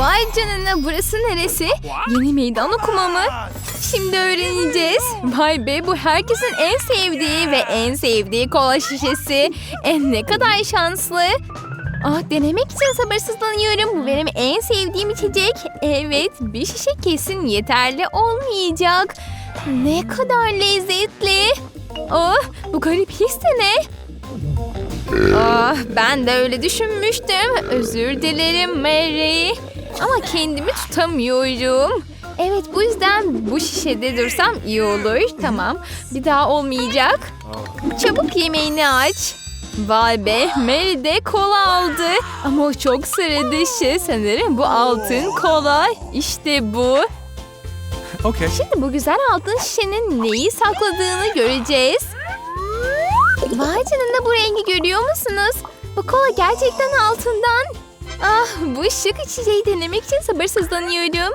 Vay canına burası neresi? Yeni meydan okuma mı? Şimdi öğreneceğiz. Vay be bu herkesin en sevdiği ve en sevdiği kola şişesi. En ne kadar şanslı. Ah denemek için sabırsızlanıyorum. Bu benim en sevdiğim içecek. Evet bir şişe kesin yeterli olmayacak. Ne kadar lezzetli. Ah bu garip his de ne? Ah, ben de öyle düşünmüştüm. Özür dilerim Mary. Ama kendimi tutamıyorum. Evet bu yüzden bu şişede dursam iyi olur. Tamam. Bir daha olmayacak. Çabuk yemeğini aç. Vay be Mary de kola aldı. Ama o çok sıra dışı. Sanırım bu altın kola. İşte bu. Okay. Şimdi bu güzel altın şişenin neyi sakladığını göreceğiz. Vay canına bu rengi görüyor musunuz? Bu kola gerçekten altından. Ah bu şık içeceği denemek için sabırsızlanıyorum.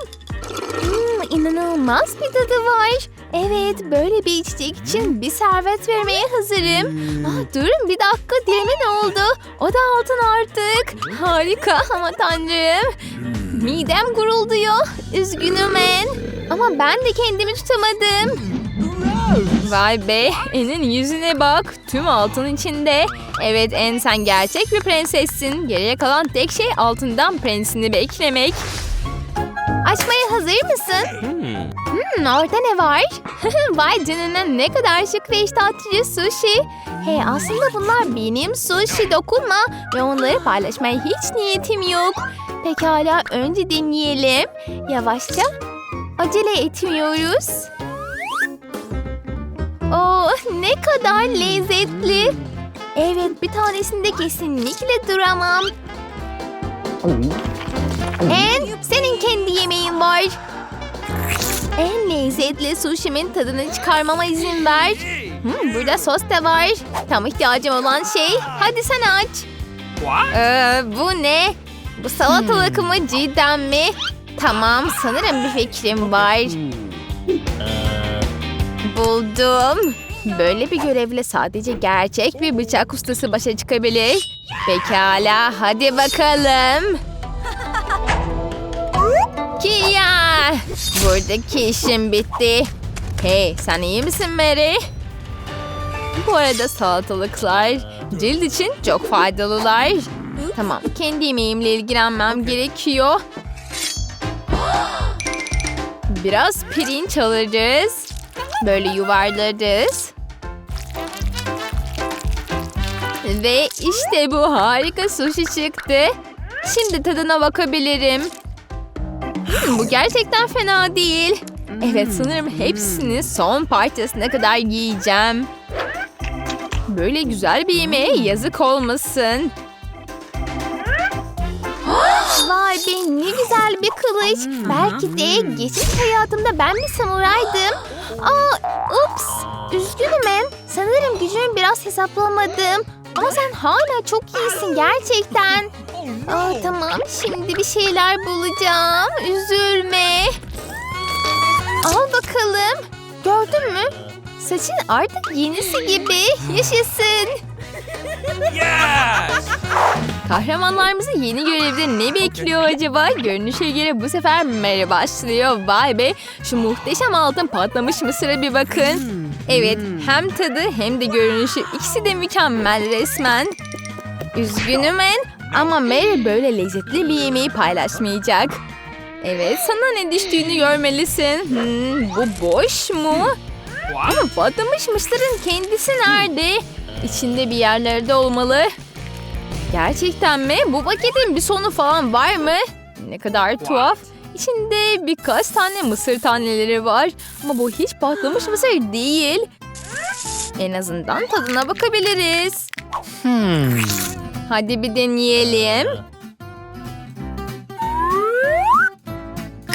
Hmm, inanılmaz bir tadı var. Evet böyle bir içecek için bir servet vermeye hazırım. Ah, durun bir dakika dilime ne oldu? O da altın artık. Harika ama tanrım. Midem gurulduyor. Üzgünüm en. Ama ben de kendimi tutamadım. Vay be, En'in yüzüne bak. Tüm altın içinde. Evet En sen gerçek bir prensessin. Geriye kalan tek şey altından prensini beklemek. Açmaya hazır mısın? Hmm, orada ne var? Vay canına ne kadar şık ve iştahatıcı sushi. Hey aslında bunlar benim sushi dokunma ve onları paylaşmaya hiç niyetim yok. Pekala önce deneyelim. Yavaşça. Acele etmiyoruz. Oh ne kadar lezzetli. Evet bir tanesinde kesinlikle duramam. En senin kendi yemeğin var. En lezzetli sushi'min tadını çıkarmama izin ver. Hmm, burada sos da var. Tam ihtiyacım olan şey. Hadi sen aç. Ee, bu ne? Bu salatalık mı cidden mi? Tamam sanırım bir fikrim var. Buldum. Böyle bir görevle sadece gerçek bir bıçak ustası başa çıkabilir. Pekala hadi bakalım. Kia! Buradaki işim bitti. Hey sen iyi misin Mary? Bu arada salatalıklar cilt için çok faydalılar. Tamam kendi yemeğimle ilgilenmem gerekiyor. Biraz pirinç alırız. Böyle yuvarlarız. Ve işte bu harika sushi çıktı. Şimdi tadına bakabilirim. Hmm, bu gerçekten fena değil. Evet sanırım hepsini son parçasına kadar yiyeceğim. Böyle güzel bir yemeğe yazık olmasın. Be ne güzel bir kılıç. Belki de geçmiş hayatımda ben bir samuraydım. Aa, ups. Üzgünüm en. Sanırım gücümü biraz hesaplamadım. Ama sen hala çok iyisin gerçekten. Aa, tamam şimdi bir şeyler bulacağım. Üzülme. Al bakalım. Gördün mü? Saçın artık yenisi gibi. Yaşasın. Yes! Kahramanlarımızı yeni görevde ne bekliyor acaba? Görünüşe göre bu sefer Mary başlıyor. Vay be şu muhteşem altın patlamış mısıra bir bakın. Evet hem tadı hem de görünüşü ikisi de mükemmel resmen. Üzgünüm en ama Mary böyle lezzetli bir yemeği paylaşmayacak. Evet sana ne düştüğünü görmelisin. Hmm, bu boş mu? Ama patlamış mısırın kendisi nerede? İçinde bir yerlerde olmalı. Gerçekten mi? Bu paketin bir sonu falan var mı? Ne kadar tuhaf. İçinde birkaç tane mısır taneleri var. Ama bu hiç patlamış mısır değil. En azından tadına bakabiliriz. Hadi bir deneyelim.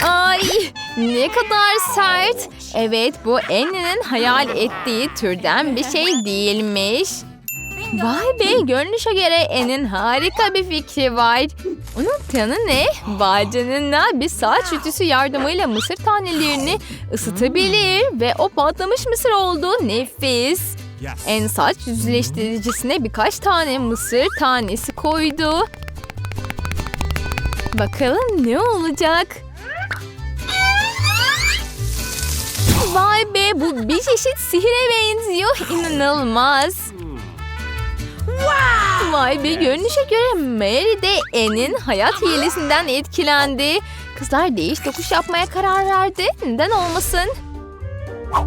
Ay ne kadar sert. Evet bu Annie'nin hayal ettiği türden bir şey değilmiş. Vay be görünüşe göre Annie'nin harika bir fikri var. Onun planı ne? Vay canına bir saç ütüsü yardımıyla mısır tanelerini ısıtabilir ve o patlamış mısır oldu nefis. En saç düzleştiricisine birkaç tane mısır tanesi koydu. Bakalım ne olacak? Vay be bu bir çeşit sihire benziyor. İnanılmaz. Vay be görünüşe göre Mary de Anne'in hayat hilesinden etkilendi. Kızlar değiş tokuş yapmaya karar verdi. Neden olmasın?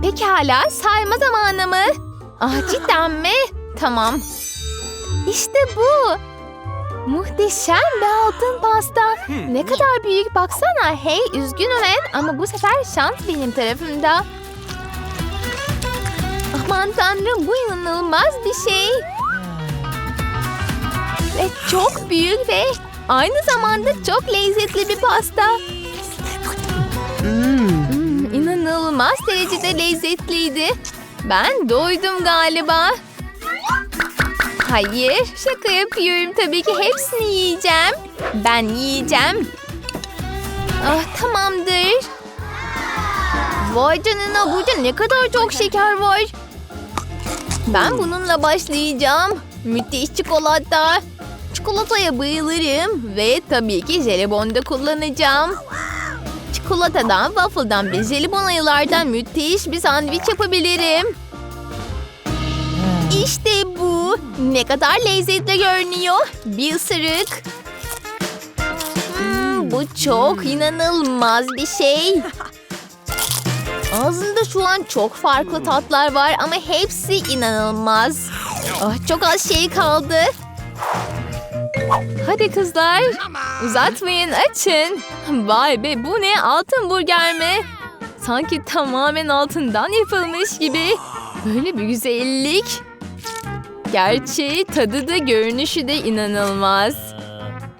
Pekala sayma zamanı mı? Ah cidden mi? Tamam. İşte bu. Muhteşem bir altın pasta. Ne kadar büyük baksana. Hey üzgünüm Anne ama bu sefer şans benim tarafımda. Aman tanrım bu inanılmaz bir şey. Ve çok büyük ve aynı zamanda çok lezzetli bir pasta. Hmm, inanılmaz derecede lezzetliydi. Ben doydum galiba. Hayır, şaka yapıyorum. Tabii ki hepsini yiyeceğim. Ben yiyeceğim. Ah, tamamdır. Vay canına burada ne kadar çok şeker var. Ben bununla başlayacağım. Müthiş çikolata. Çikolataya bayılırım ve tabii ki jelibon da kullanacağım. Çikolatadan, waffle'dan ve jelibon ayılardan müthiş bir sandviç yapabilirim. İşte bu. Ne kadar lezzetli görünüyor. Bir ısırık. Hmm, bu çok inanılmaz bir şey. Ağzımda şu an çok farklı tatlar var ama hepsi inanılmaz. Ah, çok az şey kaldı. Hadi kızlar. Uzatmayın açın. Vay be bu ne altın burger mi? Sanki tamamen altından yapılmış gibi. Böyle bir güzellik. Gerçi tadı da görünüşü de inanılmaz.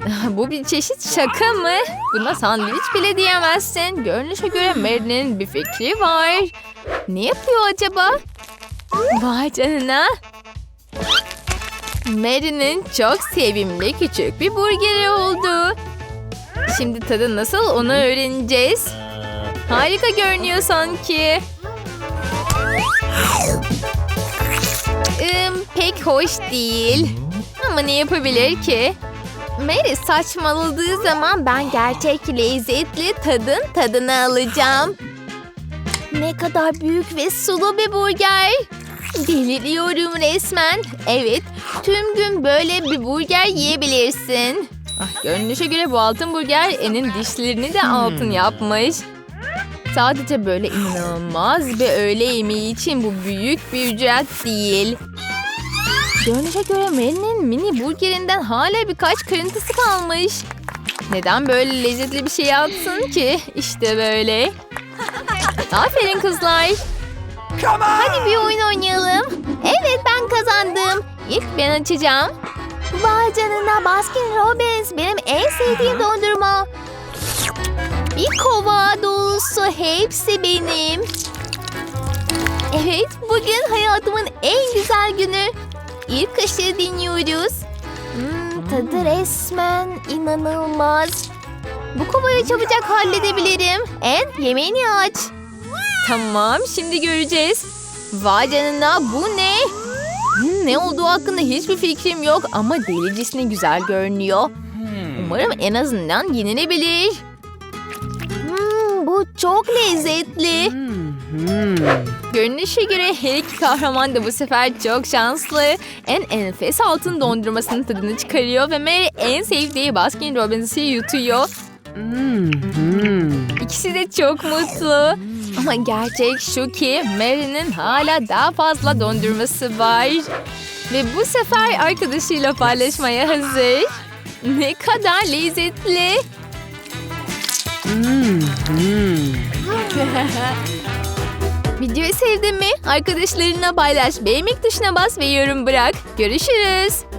Bu bir çeşit şaka mı? Buna sandviç bile diyemezsin. Görünüşe göre Mary'nin bir fikri var. Ne yapıyor acaba? Vay canına. Mary'nin çok sevimli küçük bir burgeri oldu. Şimdi tadı nasıl onu öğreneceğiz. Harika görünüyor sanki. Im, pek hoş değil. Ama ne yapabilir ki? Mary saçmaladığı zaman ben gerçek lezzetli tadın tadını alacağım. Ne kadar büyük ve sulu bir burger. Deliriyorum resmen. Evet, tüm gün böyle bir burger yiyebilirsin. Ah, görünüşe göre bu altın burger En'in dişlerini de altın yapmış. Sadece böyle inanılmaz ve öğle yemeği için bu büyük bir ücret değil. Görünüşe göre Mary'nin mini burgerinden hala birkaç kırıntısı kalmış. Neden böyle lezzetli bir şey yapsın ki? İşte böyle. Aferin kızlar. Hadi bir oyun oynayalım. Evet ben kazandım. İlk ben açacağım. Vay canına Baskin Robbins benim en sevdiğim dondurma. Bir kova dolusu hepsi benim. Evet bugün hayatımın en güzel günü. İlk kaşığı dinliyoruz. Hmm, tadı resmen inanılmaz. Bu kovayı çabucak halledebilirim. En yemeğini aç. Tamam şimdi göreceğiz. Vay canına bu ne? Hmm, ne olduğu hakkında hiçbir fikrim yok ama delicesine güzel görünüyor. Umarım en azından yenilebilir. Hmm, bu çok lezzetli. Görünüşe göre her iki kahraman da bu sefer çok şanslı. En enfes altın dondurmasının tadını çıkarıyor ve Mary en sevdiği Baskin Robbins'i yutuyor. İkisi de çok mutlu. Ama gerçek şu ki Mary'nin hala daha fazla dondurması var. Ve bu sefer arkadaşıyla paylaşmaya hazır. Ne kadar lezzetli. Videoyu sevdin mi? Arkadaşlarına paylaş, beğenmek tuşuna bas ve yorum bırak. Görüşürüz.